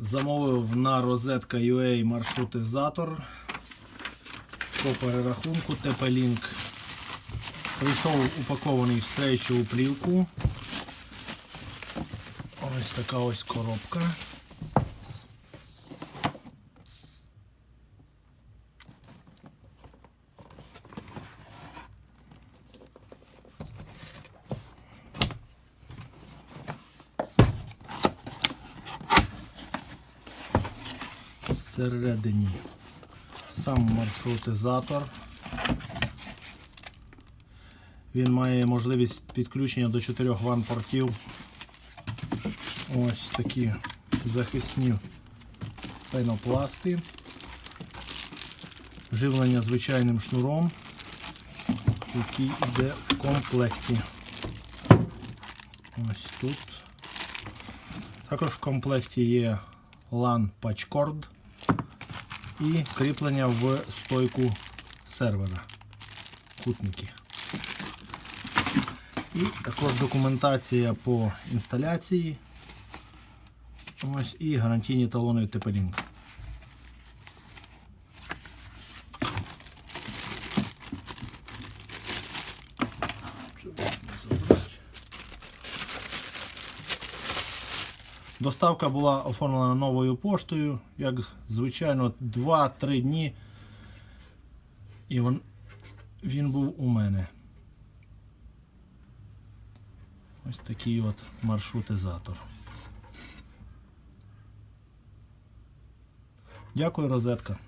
Замовив на розетка.ua маршрутизатор по перерахунку TP-Link. Прийшов упакований в стрейчову плівку. Ось така ось коробка. Всередині сам маршрутизатор. Він має можливість підключення до 4 ван портів. Ось такі захисні пенопласти. Живлення звичайним шнуром, який йде в комплекті. Ось тут. Також в комплекті є LAN Patchcord і кріплення в стойку сервера. Кутники. І також документація по інсталяції. Ось і гарантійні талони від TP-Link. Доставка була оформлена новою поштою, як звичайно, 2-3 дні. І він, він був у мене. Ось такий от маршрутизатор. Дякую, розетка.